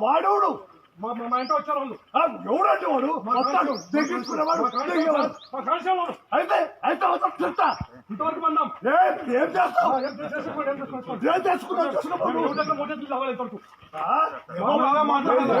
వాడోడు మా ఇంట్లో వచ్చారు వాళ్ళు ఎవడంటే వాడు వస్తాడు అయితే అయితే చెప్తా ఇంతవరకు మనం ఏం చేస్తాం ఏం చేసుకున్నాం చేసుకున్నాం మొదటి రావాలి ఇంతవరకు మాట్లాడాలి